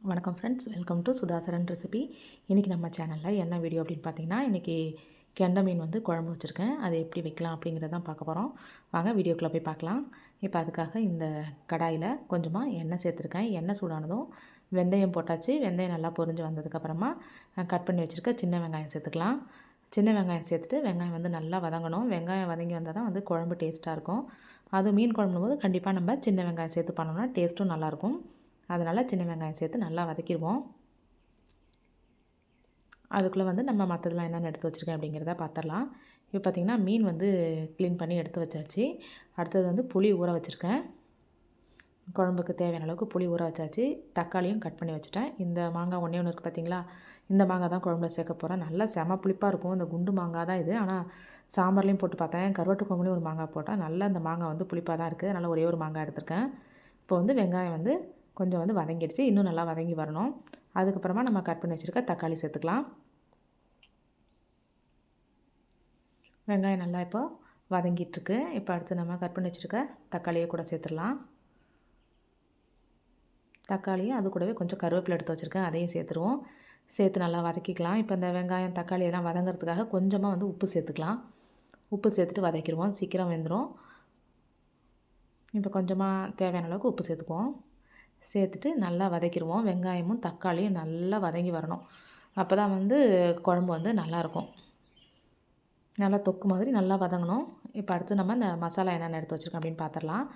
வணக்கம் friends welcome to Sudhasaran recipe இன்றைக்கி நம்ம சேனலில் என்ன வீடியோ அப்படின்னு பார்த்தீங்கன்னா இன்றைக்கி கெண்டை மீன் வந்து குழம்பு வச்சுருக்கேன். அதை எப்படி வைக்கலாம் அப்படிங்கிறதான் பார்க்க போகிறோம் வாங்க வீடியோக்குள்ளே போய் பார்க்கலாம். இப்போ அதுக்காக இந்த கடாயில் கொஞ்சமாக எண்ணெய் சேர்த்துருக்கேன். எண்ணெய் சூடானதும் வெந்தயம் போட்டாச்சு. வெந்தயம் நல்லா பொரிஞ்சு வந்ததுக்கப்புறமா கட் பண்ணி வச்சுருக்க சின்ன வெங்காயம் சேர்த்துக்கலாம். சின்ன வெங்காயம் சேர்த்துட்டு வெங்காயம் வந்து நல்லா வதங்கணும். வெங்காயம் வதங்கி வந்தால் தான் வந்து குழம்பு டேஸ்ட்டாக இருக்கும். அது மீன் குழம்பும் போது கண்டிப்பாக நம்ம சின்ன வெங்காயம் சேர்த்து பண்ணோம்னா டேஸ்ட்டும் நல்லாயிருக்கும் அதனால் சின்ன வெங்காயம் சேர்த்து நல்லா வதக்கிடுவோம். அதுக்குள்ளே வந்து நம்ம மற்றதெல்லாம் என்னென்ன எடுத்து வச்சுருக்கேன் அப்படிங்கிறத பார்த்துடலாம் இப்போ பார்த்திங்கன்னா மீன் வந்து க்ளீன் பண்ணி எடுத்து வச்சாச்சு. அடுத்தது வந்து புளி ஊற வச்சுருக்கேன். குழம்புக்கு தேவையான அளவுக்கு புளி ஊற வச்சாச்சு. தக்காளியும் கட் பண்ணி வச்சுட்டேன். இந்த மாங்காய் ஒன்றே ஒன்று இருக்குது பார்த்தீங்களா இந்த மாங்காய் தான் குழம்புல சேர்க்க போகிறேன் நல்லா செம புளிப்பாக இருக்கும். இந்த குண்டு மாங்காய் தான் இது. ஆனால் சாம்பார்லேயும் போட்டு பார்த்தேன். கருவாட்டு குழம்புலையும் ஒரு மாங்காய் போட்டால் நல்லா இந்த மாங்காய் வந்து புளிப்பாக தான் இருக்குது அதனால் ஒரே ஒரு மாங்காய் எடுத்திருக்கேன். இப்போ வந்து வெங்காயம் வந்து கொஞ்சம் வந்து வதங்கிடுச்சு. இன்னும் நல்லா வதங்கி வரணும். அதுக்கப்புறமா நம்ம கட் பண்ணி வச்சுருக்க தக்காளி சேர்த்துக்கலாம். வெங்காயம் நல்லா இப்போ வதங்கிட்டுருக்கு. இப்போ அடுத்து நம்ம கட் பண்ணி வச்சுருக்க தக்காளியை கூட சேர்த்துடலாம். தக்காளியும் அது கூடவே கொஞ்சம் கருவேப்பிலை எடுத்து வச்சுருக்கேன். அதையும் சேர்த்துருவோம். சேர்த்து நல்லா வதக்கிக்கலாம். இப்போ இந்த வெங்காயம் தக்காளி எல்லாம் வதங்கிறதுக்காக கொஞ்சமாக வந்து உப்பு சேர்த்துக்கலாம். உப்பு சேர்த்துட்டு வதக்கிடுவோம். சீக்கிரம் வெந்துடும் இப்போ கொஞ்சமாக தேவையான அளவுக்கு உப்பு சேர்த்துக்குவோம். சேர்த்துட்டு நல்லா வதக்கிடுவோம். வெங்காயமும் தக்காளியும் நல்லா வதங்கி வரணும். அப்போ தான் வந்து குழம்பு வந்து நல்லாயிருக்கும். நல்லா தொக்கு மாதிரி நல்லா வதங்கணும். இப்போ அடுத்து நம்ம இந்த மசாலா என்னென்ன எடுத்து வச்சுருக்கோம் அப்படின்னு பார்த்துடலாம்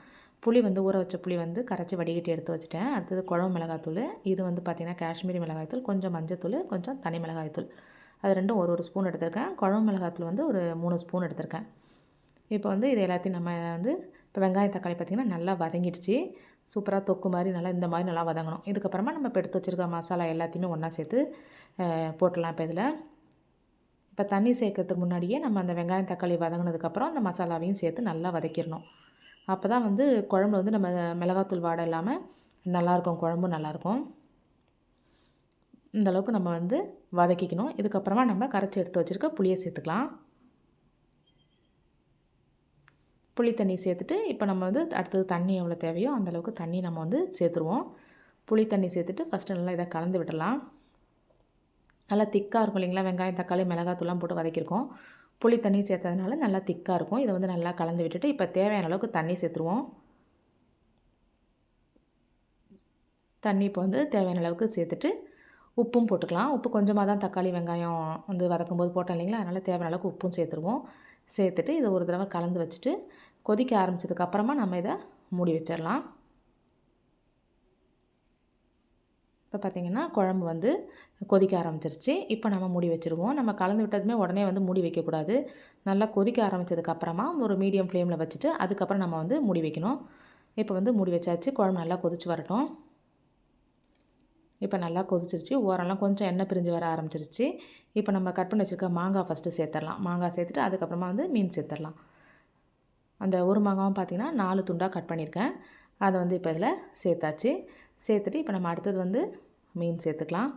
புளி வந்து ஊற வச்ச புளி வந்து கரைச்சி வடிகட்டி எடுத்து வச்சுட்டேன். அடுத்தது குழம்பு மிளகாய்த்தூள் இது வந்து பார்த்திங்கன்னா காஷ்மீரி மிளகாய்த்தூள் கொஞ்சம் மஞ்சத்தூள் கொஞ்சம் தனி மிளகாய்த்தூள் அது ரெண்டும் ஒரு ஒரு ஸ்பூன் எடுத்திருக்கேன். குழம்பு மிளகாய்த்தூள் வந்து ஒரு மூணு ஸ்பூன் எடுத்திருக்கேன். இப்போ வந்து இது எல்லாத்தையும் நம்ம வந்து இப்போ வெங்காயம் தக்காளி பார்த்திங்கன்னா நல்லா வதங்கிடுச்சு. சூப்பராக தொக்கு மாதிரி நல்லா இந்த மாதிரி நல்லா வதங்கணும். இதுக்கப்புறமா நம்ம இப்போ எடுத்து வச்சுருக்க மசாலா எல்லாத்தையுமே ஒன்றா சேர்த்து போட்டலாம் இப்போ இதில். இப்போ தண்ணி சேர்க்கறதுக்கு முன்னாடியே நம்ம அந்த வெங்காயம் தக்காளி வதங்கினதுக்கப்புறம் அந்த மசாலாவையும் சேர்த்து நல்லா வதக்கிடணும். அப்போ தான் வந்து குழம்பு வந்து நம்ம மிளகாத்தூள் வாடை இல்லாமல் நல்லாயிருக்கும் குழம்பும் நல்லாயிருக்கும். இந்தளவுக்கு நம்ம வந்து வதக்கிக்கணும். இதுக்கப்புறமா நம்ம கரைச்சி எடுத்து வச்சுருக்க புளியை சேர்த்துக்கலாம். புளி தண்ணி சேர்த்துட்டு இப்போ நம்ம வந்து அடுத்தது தண்ணி எவ்வளோ தேவையோ அந்தளவுக்கு தண்ணி நம்ம வந்து சேர்த்துருவோம். புளி தண்ணி சேர்த்துட்டு ஃபஸ்ட்டு நல்லா இதை கலந்து விடலாம். நல்லா திக்காக இருக்கும் இல்லைங்களா? வெங்காயம் தக்காளி மிளகாத்தூள்லாம் போட்டு வதக்கியிருக்கோம். புளி தண்ணி சேர்த்ததுனால நல்லா திக்காக இருக்கும். இதை வந்து நல்லா கலந்து விட்டுட்டு இப்போ தேவையான அளவுக்கு தண்ணி சேர்த்துருவோம். தண்ணி இப்போ வந்து தேவையான அளவுக்கு சேர்த்துட்டு உப்பும் போட்டுக்கலாம். உப்பு கொஞ்சமாக தான் தக்காளி வெங்காயம் வந்து வதக்கும்போது போட்டோம் இல்லைங்களா? அதனால் தேவையான அளவுக்கு உப்பும் சேர்த்துருவோம். சேர்த்துட்டு இதை ஒரு தடவை கலந்து வச்சுட்டு கொதிக்க ஆரம்பித்ததுக்கப்புறமா நம்ம இதை மூடி வச்சிடலாம். இப்போ பார்த்திங்கன்னா குழம்பு வந்து கொதிக்க ஆரம்பிச்சிருச்சு. இப்போ நம்ம மூடி வச்சுருவோம். நம்ம கலந்து விட்டதுமே உடனே வந்து மூடி வைக்கக்கூடாது. நல்லா கொதிக்க ஆரம்பித்ததுக்கப்புறமா ஒரு மீடியம் ஃப்ளேமில் வச்சுட்டு அதுக்கப்புறம் நம்ம வந்து மூடி வைக்கணும். இப்போ வந்து மூடி வச்சாச்சு. குழம்பு நல்லா கொதிச்சு வரட்டும். இப்போ நல்லா கொதிச்சிருச்சு. ஓரெல்லாம் கொஞ்சம் எண்ணெய் பிரிஞ்சு வர ஆரம்பிச்சிருச்சு. இப்போ நம்ம கட் பண்ணி வச்சுருக்க மாங்காய் ஃபஸ்ட்டு சேர்த்துடலாம். மாங்காய் சேர்த்துட்டு அதுக்கப்புறமா வந்து மீன் சேர்த்துடலாம். அந்த ஒரு மாங்காவும் பார்த்திங்கன்னா நாலு துண்டாக கட் பண்ணியிருக்கேன். அதை வந்து இப்போ இதில் சேர்த்தாச்சு. சேர்த்துட்டு இப்போ நம்ம அடுத்தது வந்து மீன் சேர்த்துக்கலாம்.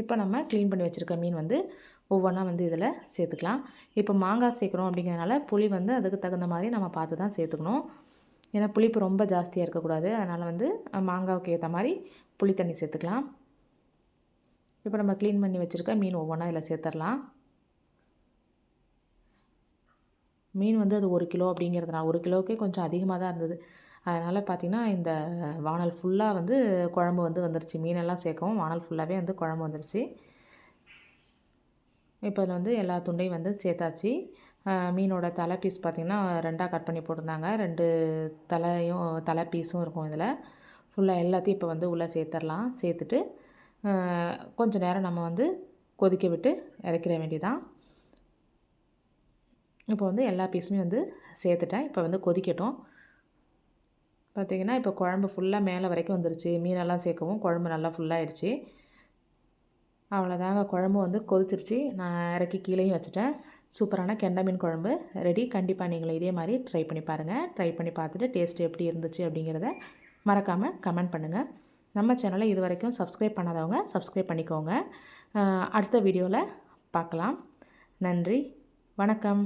இப்போ நம்ம க்ளீன் பண்ணி வச்சுருக்க மீன் வந்து ஒவ்வொன்றா வந்து இதில் சேர்த்துக்கலாம். இப்போ மாங்காய் சேர்க்குறோம் அப்படிங்கிறதுனால புளி வந்து அதுக்கு தகுந்த மாதிரி நம்ம பார்த்து தான் சேர்த்துக்கணும். ஏன்னா புளிப்பு ரொம்ப ஜாஸ்தியாக இருக்கக்கூடாது. அதனால் வந்து மாங்காவுக்கு ஏற்ற மாதிரி புளி தண்ணி சேர்த்துக்கலாம். இப்போ நம்ம க்ளீன் பண்ணி வச்சுருக்க மீன் ஒவ்வொன்றா இதில் சேர்த்துடலாம் மீன் வந்து அது ஒரு கிலோ அப்படிங்கிறதுனால ஒரு கிலோவுக்கே கொஞ்சம் அதிகமாக தான் இருந்தது. அதனால் பார்த்திங்கன்னா இந்த வானல் ஃபுல்லாக வந்து குழம்பு வந்து வந்துருச்சு. மீனெல்லாம் சேர்க்கவும் வானல் ஃபுல்லாகவே வந்து குழம்பு வந்துருச்சு. இப்போ அதில் வந்து எல்லா துண்டையும் வந்து சேர்த்தாச்சு. மீனோட தலை பீஸ் பார்த்திங்கன்னா ரெண்டாக கட் பண்ணி போட்டிருந்தாங்க. ரெண்டு தலையும் தலை பீஸும் இருக்கும் இதில். ஃபுல்லாக எல்லாத்தையும் இப்போ வந்து உள்ளே சேர்த்துடலாம். சேர்த்துட்டு கொஞ்சம் நேரம் நம்ம வந்து கொதிக்க விட்டு இறக்கிற வேண்டியதான் இப்போ வந்து எல்லா பீஸுமே வந்து சேர்த்துட்டேன். இப்போ வந்து கொதிக்கட்டும். பார்த்திங்கன்னா இப்போ குழம்பு ஃபுல்லாக மேலே வரைக்கும் வந்துருச்சு. மீனெல்லாம் சேர்க்கவும் குழம்பு நல்லா ஃபுல்லாகிடுச்சு அவ்வளோதாங்க. குழம்பு வந்து கொதிச்சிருச்சு. நான் இறக்கி கீழேயும் வச்சுட்டேன். சூப்பரான கெண்டை மீன் குழம்பு. ரெடி கண்டிப்பாக நீங்களும் இதே மாதிரி ட்ரை பண்ணி பாருங்கள் ட்ரை பண்ணி பார்த்துட்டு டேஸ்ட் எப்படி இருந்துச்சு அப்படிங்கிறத மறக்காமல் கமெண்ட் பண்ணுங்கள் நம்ம சேனலை இது வரைக்கும் சப்ஸ்கிரைப் பண்ணாதவங்க சப்ஸ்கிரைப் பண்ணிக்கோங்க. அடுத்த வீடியோவில் பார்க்கலாம். நன்றி. வணக்கம்.